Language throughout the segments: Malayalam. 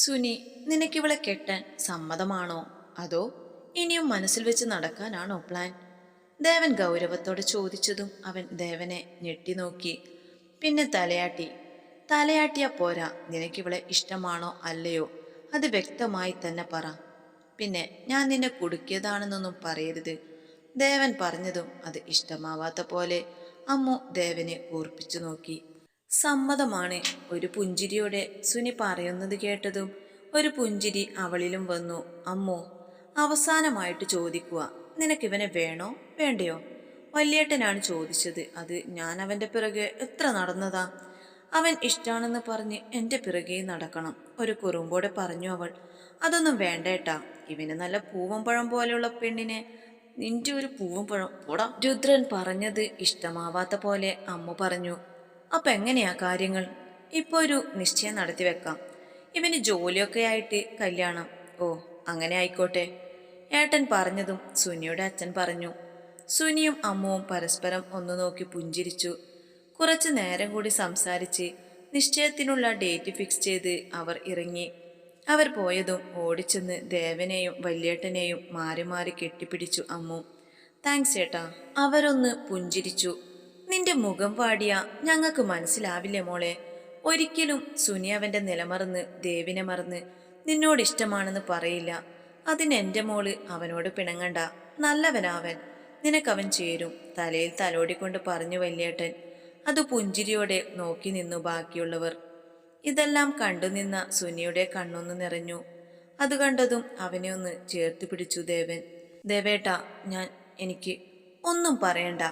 സുനി നിനക്കിവളെ കെട്ടാൻ സമ്മതമാണോ? അതോ ഇനിയും മനസ്സിൽ വെച്ച് നടക്കാനാണോ പ്ലാൻ ദേവൻ ഗൗരവത്തോടെ ചോദിച്ചതും അവൻ ദേവനെ ഞെട്ടി നോക്കി. പിന്നെ തലയാട്ടി തലയാട്ടിയ പോരാ നിനക്കിവളെ ഇഷ്ടമാണോ അല്ലയോ? അത് വ്യക്തമായി തന്നെ പറ. പിന്നെ ഞാൻ നിന്നെ കുടുക്കിയതാണെന്നൊന്നും പറയരുത്. ദേവൻ പറഞ്ഞതും അത് ഇഷ്ടമാവാത്ത പോലെ അമ്മു ദേവനെ ഓർപ്പിച്ചു നോക്കി. സമ്മതമാണ്. ഒരു പുഞ്ചിരിയോടെ സുനി പറയുന്നത് കേട്ടതും ഒരു പുഞ്ചിരി അവളിലും വന്നു. അമ്മോ അവസാനമായിട്ട് ചോദിക്കുക നിനക്കിവനെ വേണോ വേണ്ടയോ? വല്യേട്ടനാണ് ചോദിച്ചത്. അത് ഞാൻ അവന്റെ പിറകെ എത്ര നടന്നതാ? അവൻ ഇഷ്ടാണെന്ന് പറഞ്ഞ് എന്റെ പിറകെ നടക്കണം. ഒരു കുറുമ്പോടെ പറഞ്ഞു അവൾ അതൊന്നും വേണ്ടേട്ടാ. ഇവന് നല്ല പൂവൻ പഴം പോലെയുള്ള പെണ്ണിനെ നിന്റെ ഒരു പൂവൻ പഴം പോടാ. രുദ്രൻ പറഞ്ഞത് ഇഷ്ടമാവാത്ത പോലെ അമ്മ പറഞ്ഞു അപ്പൊ എങ്ങനെയാ കാര്യങ്ങൾ? ഇപ്പൊ ഒരു നിശ്ചയം നടത്തി വെക്കാം. ഇവന് ജോലിയൊക്കെ ആയിട്ട് കല്യാണം. ഓ അങ്ങനെ ആയിക്കോട്ടെ. ഏട്ടൻ പറഞ്ഞതും സുനിയുടെ അച്ഛൻ പറഞ്ഞു. സുനിയും അമ്മുവും പരസ്പരം ഒന്നു നോക്കി പുഞ്ചിരിച്ചു. കുറച്ചു നേരം കൂടി സംസാരിച്ച് നിശ്ചയത്തിനുള്ള ഡേറ്റ് ഫിക്സ് ചെയ്ത് അവർ ഇറങ്ങി. അവർ പോയതും ഓടിച്ചെന്ന് ദേവനെയും വല്യേട്ടനെയും മാറി മാറി കെട്ടിപ്പിടിച്ചു അമ്മു. താങ്ക്സ് ഏട്ടാ. അവരൊന്ന് പുഞ്ചിരിച്ചു. നിന്റെ മുഖം വാടിയ ഞങ്ങൾക്ക് മനസ്സിലാവില്ലേ മോളെ? ഒരിക്കലും സുനി അവന്റെ നിലമറന്ന് ദേവിനെ മറന്ന് നിന്നോട് ഇഷ്ടമാണെന്ന് പറയില്ല. അതിന് എന്റെ മോൾ അവനോട് പിണങ്ങണ്ട. നല്ലവനാവൻ. നിനക്കവൻ ചേരും. തലയിൽ തലോടിക്കൊണ്ട് പറഞ്ഞു വല്യേട്ടൻ. അത് പുഞ്ചിരിയോടെ നോക്കി നിന്നു ബാക്കിയുള്ളവർ. ഇതെല്ലാം കണ്ടുനിന്ന സുനിയുടെ കണ്ണൊന്ന് നിറഞ്ഞു. അത് കണ്ടതും അവനെ ഒന്ന് ചേർത്ത് പിടിച്ചു ദേവൻ. ദേവേട്ട ഞാൻ എനിക്ക് ഒന്നും പറയണ്ട.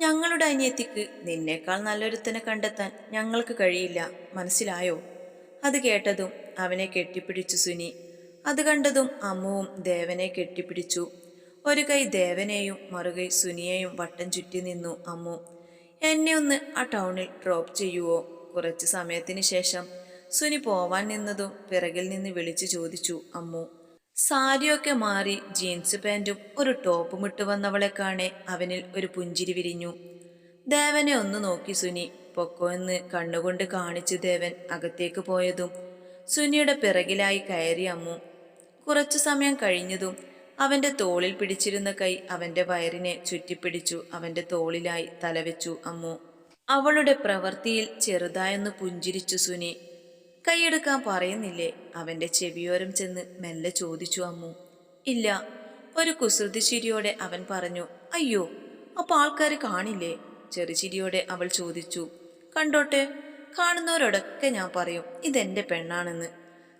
ഞങ്ങളുടെ അനിയത്തിക്ക് നിന്നേക്കാൾ നല്ലൊരുത്തനെ കണ്ടെത്താൻ ഞങ്ങൾക്ക് കഴിയില്ല. മനസ്സിലായോ? അത് കേട്ടതും അവനെ കെട്ടിപ്പിടിച്ചു സുനി. അത് കണ്ടതും അമ്മുവും ദേവനെ കെട്ടിപ്പിടിച്ചു. ഒരു കൈ ദേവനെയും മറുകൈ സുനിയെയും വട്ടം ചുറ്റി നിന്നു അമ്മു. എന്നെ ഒന്ന് ആ ടൗണിൽ ഡ്രോപ്പ് ചെയ്യുവോ? കുറച്ച് സമയത്തിന് ശേഷം സുനി പോവാൻ നിന്നതും പിറകിൽ നിന്ന് വിളിച്ചു ചോദിച്ചു അമ്മു. സാരിയൊക്കെ മാറി ജീൻസ് പാന്റും ഒരു ടോപ്പും ഇട്ട് വന്നവളെ കാണെ അവനിൽ ഒരു പുഞ്ചിരി വിരിഞ്ഞു. ദേവനെ ഒന്ന് നോക്കി സുനി പൊക്കോ എന്ന് കണ്ണുകൊണ്ട് കാണിച്ചു ദേവൻ അകത്തേക്ക് പോയതും സുനിയുടെ പിറകിലായി കയറി അമ്മു. കുറച്ചു സമയം കഴിഞ്ഞതും അവന്റെ തോളിൽ പിടിച്ചിരുന്ന കൈ അവന്റെ വയറിനെ ചുറ്റിപ്പിടിച്ചു അവന്റെ തോളിലായി തലവെച്ചു അമ്മു. അവളുടെ പ്രവൃത്തിയിൽ ചെറുതായൊന്ന് പുഞ്ചിരിച്ചു സുനി. കൈയെടുക്കാൻ പറയുന്നില്ലേ? അവന്റെ ചെവിയോരം ചെന്ന് മെല്ലെ ചോദിച്ചു അമ്മു ഇല്ല. ഒരു കുസൃതി ചിരിയോടെ അവൻ പറഞ്ഞു അയ്യോ അപ്പൊ ആൾക്കാർ കാണില്ലേ? ചെറുചിരിയോടെ അവൾ ചോദിച്ചു കണ്ടോട്ടെ കാണുന്നവരോടൊക്കെ ഞാൻ പറയും ഇതെന്റെ പെണ്ണാണെന്ന്.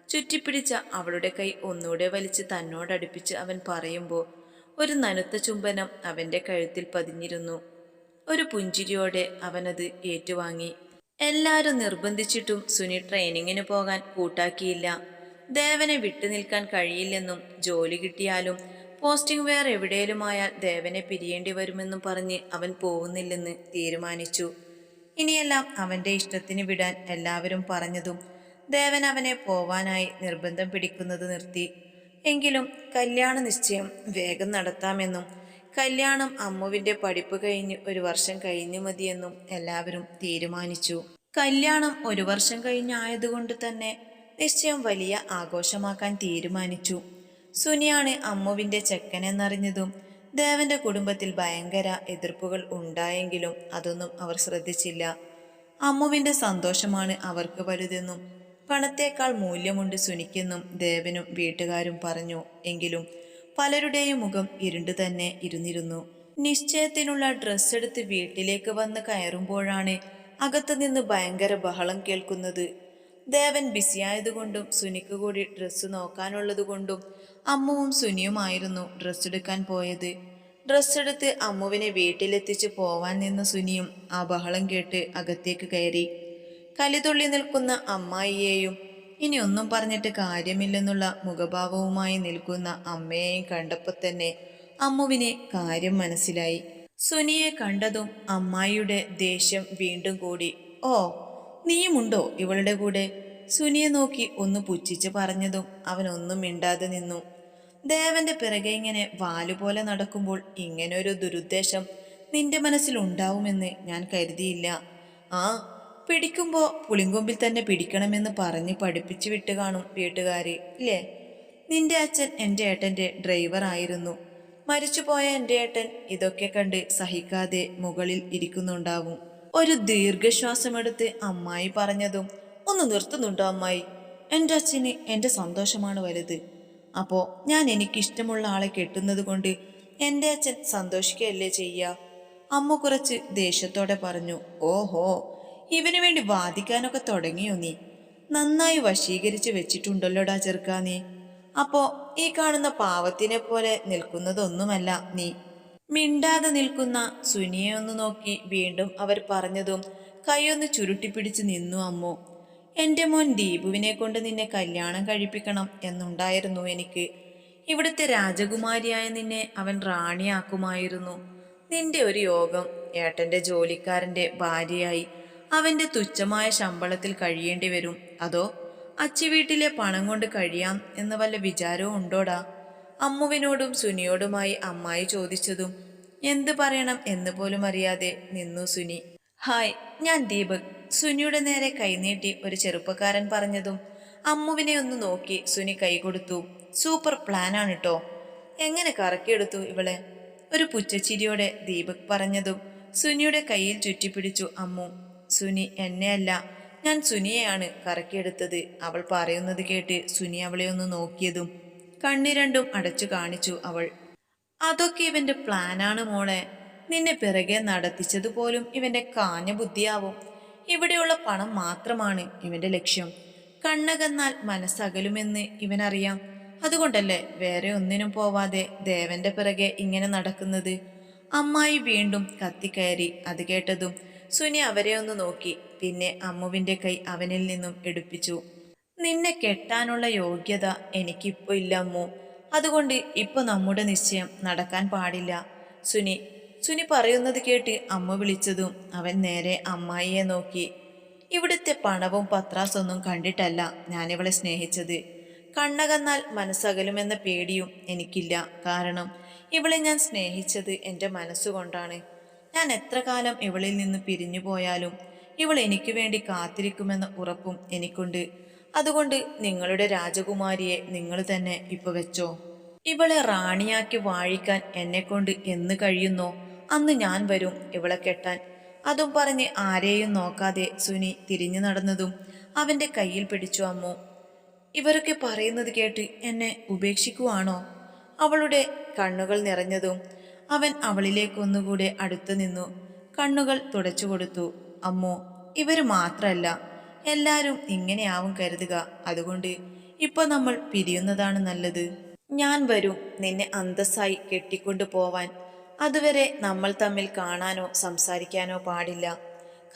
ചുറ്റിപ്പിടിച്ച അവളുടെ കൈ ഒന്നുകൂടെ വലിച്ച് തന്നോടടുപ്പിച്ച് അവൻ പറയുമ്പോൾ ഒരു നനുത്ത ചുംബനം അവന്റെ കഴുത്തിൽ പതിഞ്ഞിരുന്നു. ഒരു പുഞ്ചിരിയോടെ അവനത് ഏറ്റുവാങ്ങി. എല്ലാരും നിർബന്ധിച്ചിട്ടും സുനി ട്രെയിനിങ്ങിന് പോകാൻ കൂട്ടാക്കിയില്ല. ദേവനെ വിട്ടുനിൽക്കാൻ കഴിയില്ലെന്നും ജോലി കിട്ടിയാലും പോസ്റ്റിംഗ് വേറെ എവിടെയുമായാൽ ദേവനെ പിരിയേണ്ടി വരുമെന്നും പറഞ്ഞ് അവൻ പോകുന്നില്ലെന്ന് തീരുമാനിച്ചു. ഇനിയെല്ലാം അവന്റെ ഇഷ്ടത്തിന് വിടാൻ എല്ലാവരും പറഞ്ഞതും ദേവൻ അവനെ പോവാനായി നിർബന്ധം പിടിക്കുന്നത് നിർത്തി. എങ്കിലും കല്യാണ നിശ്ചയം വേഗം നടത്താമെന്നും കല്യാണം അമ്മുവിന്റെ പഠിപ്പ് കഴിഞ്ഞ് ഒരു വർഷം കഴിഞ്ഞു മതിയെന്നും എല്ലാവരും തീരുമാനിച്ചു. കല്യാണം ഒരു വർഷം കഴിഞ്ഞായതുകൊണ്ട് തന്നെ നിശ്ചയം വലിയ ആഘോഷമാക്കാൻ തീരുമാനിച്ചു. സുനിയാണ് അമ്മുവിന്റെ ചെക്കനെന്നറിഞ്ഞതും ദേവന്റെ കുടുംബത്തിൽ ഭയങ്കര എതിർപ്പുകൾ ഉണ്ടായെങ്കിലും അതൊന്നും അവർ ശ്രദ്ധിച്ചില്ല. അമ്മുവിന്റെ സന്തോഷമാണ് അവർക്ക് വലുതെന്നും പണത്തേക്കാൾ മൂല്യമുണ്ട് സുനിക്കെന്നും ദേവനും വീട്ടുകാരും പറഞ്ഞു. എങ്കിലും പലരുടെയും മുഖം ഇരുണ്ടു തന്നെ ഇരുന്നിരുന്നു. നിശ്ചയത്തിനുള്ള ഡ്രസ്സ് എടുത്ത് വീട്ടിലേക്ക് വന്ന് കയറുമ്പോഴാണ് അകത്തു നിന്ന് ഭയങ്കര ബഹളം കേൾക്കുന്നത്. ദേവൻ ബിസിയായതുകൊണ്ടും സുനിക്ക് കൂടി ഡ്രസ്സ് നോക്കാനുള്ളതുകൊണ്ടും അമ്മുവും സുനിയുമായിരുന്നു ഡ്രസ്സ് എടുക്കാൻ പോയത്. ഡ്രസ്സ് എടുത്ത് അമ്മുവിനെ വീട്ടിലെത്തിച്ച് പോവാൻ നിന്ന സുനിയും ആ ബഹളം കേട്ട് അകത്തേക്ക് കയറി. കലിതുള്ളി നിൽക്കുന്ന അമ്മായിയെയും ഇനി ഒന്നും പറഞ്ഞിട്ട് കാര്യമില്ലെന്നുള്ള മുഖഭാവവുമായി നിൽക്കുന്ന അമ്മയെയും കണ്ടപ്പോൾ തന്നെ അമ്മുവിനെ കാര്യം മനസ്സിലായി. സുനിയെ കണ്ടതും അമ്മായിയുടെ ദേഷ്യം വീണ്ടും കൂടി ഓ നീയുമുണ്ടോ ഇവളുടെ കൂടെ? സുനിയെ നോക്കി ഒന്ന് പുച്ഛിച്ച് പറഞ്ഞതും അവനൊന്നും മിണ്ടാതെ നിന്നു. ദേവന്റെ പിറകെ ഇങ്ങനെ വാലുപോലെ നടക്കുമ്പോൾ ഇങ്ങനൊരു ദുരുദ്ദേശം നിന്റെ മനസ്സിൽ ഉണ്ടാവുമെന്ന് ഞാൻ കരുതിയില്ല. ആ പിടിക്കുമ്പോൾ പുളിങ്കൊമ്പിൽ തന്നെ പിടിക്കണമെന്ന് പറഞ്ഞ് പഠിപ്പിച്ചു വിട്ട് കാണും വീട്ടുകാരെ ഇല്ലേ? നിന്റെ അച്ഛൻ എന്റെ ഏട്ടന്റെ ഡ്രൈവറായിരുന്നു മരിച്ചുപോയ എന്റെ ഏട്ടൻ ഇതൊക്കെ കണ്ട് സഹിക്കാതെ മുകളിൽ ഇരിക്കുന്നുണ്ടാവും. ഒരു ദീർഘശ്വാസമെടുത്ത് അമ്മായി പറഞ്ഞതും ഒന്ന് നിർത്തുന്നുണ്ടോ അമ്മായി? എന്റെ അച്ഛന് എന്റെ സന്തോഷമാണ് വലുത്. അപ്പോൾ ഞാൻ എനിക്കിഷ്ടമുള്ള ആളെ കെട്ടുന്നത് കൊണ്ട് എന്റെ അച്ഛൻ സന്തോഷിക്കുകയല്ലേ ചെയ്യുക അമ്മ കുറച്ച് ദേഷ്യത്തോടെ പറഞ്ഞു ഓഹോ ഇവന് വേണ്ടി വാദിക്കാനൊക്കെ തുടങ്ങിയോ നീ? നന്നായി വശീകരിച്ച് വെച്ചിട്ടുണ്ടല്ലോടാ ചെറുക്കാ നീ അപ്പോ ഈ കാണുന്ന പാവത്തിനെ പോലെ നിൽക്കുന്നതൊന്നുമല്ല നീ. മിണ്ടാതെ നിൽക്കുന്ന സുനിയെ ഒന്ന് നോക്കി വീണ്ടും അവർ പറഞ്ഞതും കൈയൊന്ന് ചുരുട്ടിപ്പിടിച്ച് നിന്നു അമ്മു. എന്റെ മോൻ ദീപുവിനെ കൊണ്ട് നിന്നെ കല്യാണം കഴിപ്പിക്കണം എന്നുണ്ടായിരുന്നു എനിക്ക്. ഇവിടുത്തെ രാജകുമാരിയായ നിന്നെ അവൻ റാണിയാക്കുമായിരുന്നു. നിന്റെ ഒരു യോഗം ഏട്ടന്റെ ജോലിക്കാരന്റെ ഭാര്യയായി അവന്റെ തുച്ഛമായ ശമ്പളത്തിൽ കഴിയേണ്ടി വരും. അതോ അച്ചി വീട്ടിലെ പണം കൊണ്ട് കഴിയാം എന്ന വല്ല വിചാരവും ഉണ്ടോടാ? അമ്മുവിനോടും സുനിയോടുമായി അമ്മായി ചോദിച്ചതും എന്ത് പറയണം എന്ന് പോലും അറിയാതെ നിന്നു സുനി. ഹായ് ഞാൻ ദീപക്. സുനിയുടെ നേരെ കൈനീട്ടി ഒരു ചെറുപ്പക്കാരൻ പറഞ്ഞതും അമ്മുവിനെ ഒന്ന് നോക്കി സുനി കൈകൊടുത്തു സൂപ്പർ ആണ് കേട്ടോ എങ്ങനെ കറക്കിയെടുത്തു ഇവളെ? ഒരു പുച്ചച്ചിരിയോടെ ദീപക് പറഞ്ഞതും സുനിയുടെ കയ്യിൽ ചുറ്റിപ്പിടിച്ചു അമ്മു. സുനി എന്നെയല്ല ഞാൻ സുനിയെയാണ് കറക്കിയെടുത്തത്. അവൾ പറയുന്നത് കേട്ട് സുനി അവളെ ഒന്ന് നോക്കിയതും കണ്ണിരണ്ടും അടച്ചു കാണിച്ചു അവൾ. അതൊക്കെ ഇവന്റെ പ്ലാനാണ് മോളെ. നിന്നെ പിറകെ നടത്തിച്ചതുപോലും ഇവന്റെ കാഞ്ഞ ബുദ്ധിയാവും. ഇവിടെയുള്ള പണം മാത്രമാണ് ഇവന്റെ ലക്ഷ്യം. കണ്ണകന്നാൽ മനസ്സകലുമെന്ന് ഇവനറിയാം. അതുകൊണ്ടല്ലേ വേറെ ഒന്നിനും പോവാതെ ദേവന്റെ പിറകെ ഇങ്ങനെ നടക്കുന്നത്? അമ്മായി വീണ്ടും കത്തിക്കയറി അത് കേട്ടതും സുനി അവരെ ഒന്ന് നോക്കി. പിന്നെ അമ്മുവിന്റെ കൈ അവനിൽ നിന്നും എടുപ്പിച്ചു. നിന്നെ കെട്ടാനുള്ള യോഗ്യത എനിക്കിപ്പോ ഇല്ല അമ്മു. അതുകൊണ്ട് ഇപ്പൊ നമ്മുടെ നിശ്ചയം നടക്കാൻ പാടില്ല. സുനി സുനി പറയുന്നത് കേട്ട് അമ്മ വിളിച്ചതും അവൻ നേരെ അമ്മായിയെ നോക്കി. ഇവിടുത്തെ പണവും പത്രാസൊന്നും കണ്ടിട്ടല്ല ഞാനിവളെ സ്നേഹിച്ചത്. കണ്ണകന്നാൽ മനസ്സകലുമെന്ന പേടിയും എനിക്കില്ല. കാരണം ഇവളെ ഞാൻ സ്നേഹിച്ചത് എന്റെ മനസ്സുകൊണ്ടാണ്. ഞാൻ എത്ര കാലം ഇവളിൽ നിന്ന് പിരിഞ്ഞു പോയാലും ഇവൾ എനിക്ക് വേണ്ടി കാത്തിരിക്കുമെന്ന ഉറപ്പും എനിക്കുണ്ട്. അതുകൊണ്ട് നിങ്ങളുടെ രാജകുമാരിയെ നിങ്ങൾ തന്നെ ഇപ്പൊ വെച്ചോ. ഇവളെ റാണിയാക്കി വാഴിക്കാൻ എന്നെക്കൊണ്ട് എന്ന് കഴിയുന്നോ? അന്ന് ഞാൻ വരും ഇവളെ കെട്ടാൻ. അതും പറഞ്ഞ് ആരെയും നോക്കാതെ സുനി തിരിഞ്ഞു നടന്നതും അവന്റെ കയ്യിൽ പിടിച്ചു അമ്മു. ഇവരൊക്കെ പറയുന്നത് കേട്ട് എന്നെ ഉപേക്ഷിക്കുവാണോ? അവളുടെ കണ്ണുകൾ നിറഞ്ഞതും അവൻ അവളിലേക്കൊന്നുകൂടെ അടുത്തു നിന്നു. കണ്ണുകൾ തുടച്ചു കൊടുത്തു. അമ്മോ ഇവർ മാത്രല്ല. എല്ലാരും ഇങ്ങനെയാവും കരുതുക. അതുകൊണ്ട് ഇപ്പൊ നമ്മൾ പിരിയുന്നതാണ് നല്ലത്. ഞാൻ വരും. നിന്നെ അന്തസ്സായി കെട്ടിക്കൊണ്ടു പോവാൻ. അതുവരെ നമ്മൾ തമ്മിൽ കാണാനോ സംസാരിക്കാനോ പാടില്ല.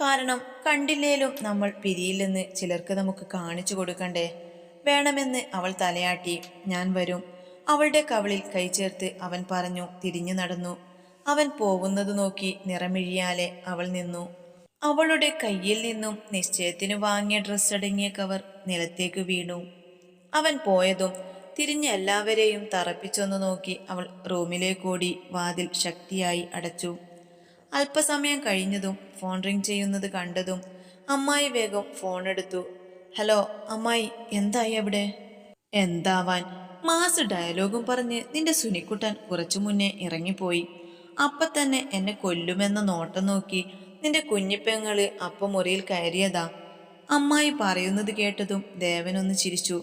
കാരണം കണ്ടില്ലേലും നമ്മൾ പിരിയില്ലെന്ന് ചിലർക്ക് നമുക്ക് കാണിച്ചു കൊടുക്കണ്ടേ? വേണമെന്ന് അവൾ തലയാട്ടി. ഞാൻ വരും. അവളുടെ കവളിൽ കൈ ചേർത്ത് അവൻ പറഞ്ഞു തിരിഞ്ഞു നടന്നു. അവൻ പോകുന്നത് നോക്കി നിറമിഴിയാലെ അവൾ നിന്നു. അവളുടെ കയ്യിൽ നിന്നും നിശ്ചയത്തിന് വാങ്ങിയ ഡ്രസ്സ് അടങ്ങിയ കവർ നിലത്തേക്ക് വീണു. അവൻ പോയതും തിരിഞ്ഞ് എല്ലാവരെയും തറപ്പിച്ചൊന്നു നോക്കി അവൾ റൂമിലേക്കോടി വാതിൽ ശക്തിയായി അടച്ചു. അല്പസമയം കഴിഞ്ഞതും ഫോൺ റിംഗ് ചെയ്യുന്നത് കണ്ടതും അമ്മായി വേഗം ഫോൺ എടുത്തു. ഹലോ അമ്മായി എന്തായി അവിടെ? എന്താവാൻ? മാസ് ഡയലോഗും പറഞ്ഞ് നിന്റെ സുനിക്കുട്ടൻ കുറച്ചു മുന്നേ ഇറങ്ങിപ്പോയി. അപ്പം തന്നെ എന്നെ കൊല്ലുമെന്ന നോട്ടം നോക്കി നിന്റെ കുഞ്ഞിപ്പെങ്ങൾ അപ്പ മുറിയിൽ കയറിയതാ. അമ്മായി പറയുന്നത് കേട്ടതും ദേവനൊന്ന് ചിരിച്ചു.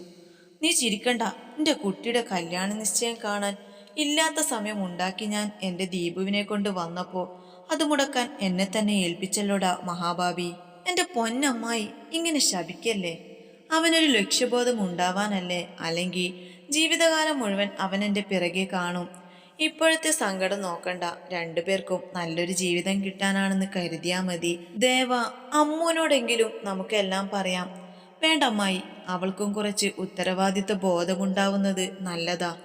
നീ ചിരിക്കണ്ട നിന്റെ കുട്ടിയുടെ കല്യാണ നിശ്ചയം കാണാൻ ഇല്ലാത്ത സമയം ഉണ്ടാക്കി ഞാൻ എന്റെ ദീപുവിനെ കൊണ്ട് വന്നപ്പോൾ അത് മുടക്കാൻ എന്നെ തന്നെ ഏൽപ്പിച്ചല്ലോടാ മഹാഭാവി. എന്റെ പൊന്നമ്മായി ഇങ്ങനെ ശപിക്കല്ലേ? അവനൊരു ലക്ഷ്യബോധം ഉണ്ടാവാനല്ലേ? അല്ലെങ്കിൽ ജീവിതകാലം മുഴുവൻ അവൻ എന്റെ പിറകെ കാണും. ഇപ്പോഴത്തെ സങ്കടം നോക്കണ്ട. രണ്ടുപേർക്കും നല്ലൊരു ജീവിതം കിട്ടാനാണെന്ന് കരുതിയാ മതി. ദേവ അമ്മൂനോടെങ്കിലും നമുക്കെല്ലാം പറയാം. വേണ്ടമ്മായി അവൾക്കും കുറച്ച് ഉത്തരവാദിത്വ ബോധമുണ്ടാവുന്നത് നല്ലതാ.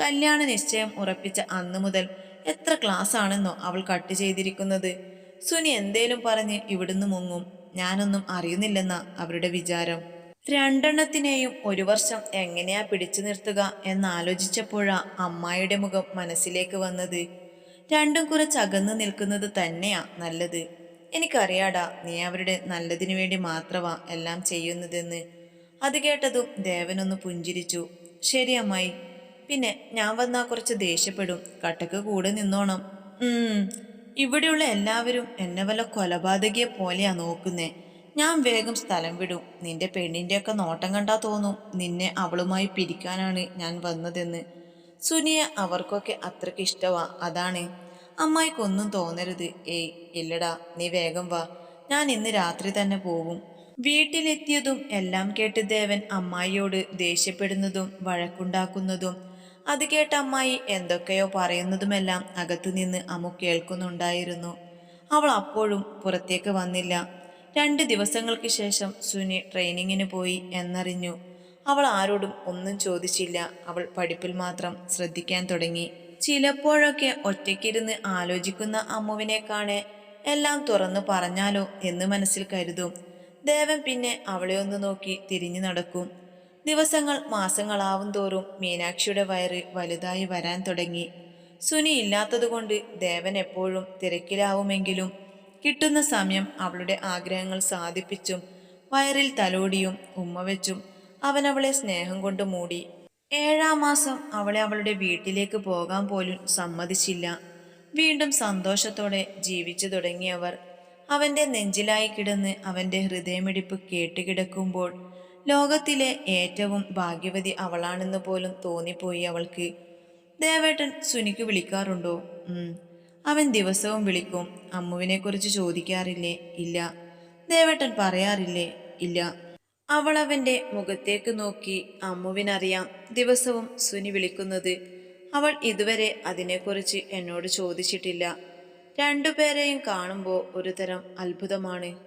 കല്യാണ നിശ്ചയം ഉറപ്പിച്ച അന്നു മുതൽ എത്ര ക്ലാസ് ആണെന്നോ അവൾ കട്ട് ചെയ്തിരിക്കുന്നത്. സുനി എന്തേലും പറഞ്ഞ് ഇവിടുന്ന് മുങ്ങും. ഞാനൊന്നും അറിയുന്നില്ലെന്ന അവരുടെ വിചാരം. രണ്ടെണ്ണത്തിനെയും ഒരു വർഷം എങ്ങനെയാ പിടിച്ചു നിർത്തുക എന്നാലോചിച്ചപ്പോഴാ അമ്മായിയുടെ മുഖം മനസ്സിലേക്ക് വന്നത്. രണ്ടും കുറച്ച് അകന്നു നിൽക്കുന്നത് തന്നെയാ നല്ലത്. എനിക്കറിയാടാ നീ അവരുടെ നല്ലതിനു വേണ്ടി മാത്രമാ എല്ലാം ചെയ്യുന്നതെന്ന്. അത് കേട്ടതും ദേവനൊന്ന് പുഞ്ചിരിച്ചു. ശരി അമ്മായി. പിന്നെ ഞാൻ വന്നാ കുറച്ച് ദേഷ്യപ്പെടും. കട്ടക്ക് കൂടെ നിന്നോണം. ഇവിടെയുള്ള എല്ലാവരും എന്നെ വല്ല കൊലപാതകിയെ പോലെയാ നോക്കുന്നേ. ഞാൻ വേഗം സ്ഥലം വിടും. നിന്റെ പെണ്ണിന്റെയൊക്കെ നോട്ടം കണ്ടാ തോന്നും. നിന്നെ അവളുമായി പിരിക്കാനാണ് ഞാൻ വന്നതെന്ന്. സുനിയെ അവർക്കൊക്കെ അത്രയ്ക്ക് ഇഷ്ടവാ. അതാണ്. അമ്മായിക്കൊന്നും തോന്നരുത്. ഏയ് ഇല്ലടാ. നീ വേഗം വാ. ഞാൻ ഇന്ന് രാത്രി തന്നെ പോകും. വീട്ടിലെത്തിയതും എല്ലാം കേട്ട് ദേവൻ അമ്മായിയോട് ദേഷ്യപ്പെടുന്നതും വഴക്കുണ്ടാക്കുന്നതും അത് കേട്ട അമ്മായി എന്തൊക്കെയോ പറയുന്നതുമെല്ലാം അകത്തുനിന്ന് അമ്മു കേൾക്കുന്നുണ്ടായിരുന്നു. അവൾ അപ്പോഴും പുറത്തേക്ക് വന്നില്ല. രണ്ട് ദിവസങ്ങൾക്ക് ശേഷം സുനി ട്രെയിനിങ്ങിന് പോയി എന്നറിഞ്ഞു. അവൾ ആരോടും ഒന്നും ചോദിച്ചില്ല. അവൾ പഠിപ്പിൽ മാത്രം ശ്രദ്ധിക്കാൻ തുടങ്ങി. ചിലപ്പോഴൊക്കെ ഒറ്റയ്ക്കിരുന്ന് ആലോചിക്കുന്ന അമ്മുവിനെ കാണെ എല്ലാം തുറന്നു പറഞ്ഞാലോ എന്ന് മനസ്സിൽ കരുതും. ദേവൻ പിന്നെ അവളെ ഒന്ന് നോക്കി തിരിഞ്ഞു നടക്കും. ദിവസങ്ങൾ മാസങ്ങളാവും തോറും മീനാക്ഷിയുടെ വയറ് വലുതായി വരാൻ തുടങ്ങി. സുനി ഇല്ലാത്തതുകൊണ്ട് ദേവൻ എപ്പോഴും തിരക്കിലാവുമെങ്കിലും കിട്ടുന്ന സമയം അവളുടെ ആഗ്രഹങ്ങൾ സാധിപ്പിച്ചും വയറിൽ തലോടിയും ഉമ്മ വെച്ചും അവൻ അവളെ സ്നേഹം കൊണ്ട് മൂടി. ഏഴാം മാസം അവളെ അവളുടെ വീട്ടിലേക്ക് പോകാൻ പോലും സമ്മതിച്ചില്ല. വീണ്ടും സന്തോഷത്തോടെ ജീവിച്ചു തുടങ്ങിയവർ അവന്റെ നെഞ്ചിലായി കിടന്ന് അവന്റെ ഹൃദയമിടിപ്പ് കേട്ടുകിടക്കുമ്പോൾ ലോകത്തിലെ ഏറ്റവും ഭാഗ്യവതി അവളാണെന്ന് പോലും തോന്നിപ്പോയി അവൾക്ക്. ദേവേട്ടൻ സുനിക്ക് വിളിക്കാറുണ്ടോ. അവൻ ദിവസവും വിളിക്കും അമ്മുവിനെക്കുറിച്ച് ചോദിക്കാറില്ലേ? ഇല്ല. ദേവട്ടൻ പറയാറില്ലേ? ഇല്ല. അവൾ അവന്റെ മുഖത്തേക്ക് നോക്കി അമ്മുവിനറിയാം ദിവസവും സുനി വിളിക്കുന്നത്. അവൾ ഇതുവരെ അതിനെക്കുറിച്ച് എന്നോട് ചോദിച്ചിട്ടില്ല. രണ്ടുപേരെയും കാണുമ്പോൾ ഒരുതരം അത്ഭുതമാണ്.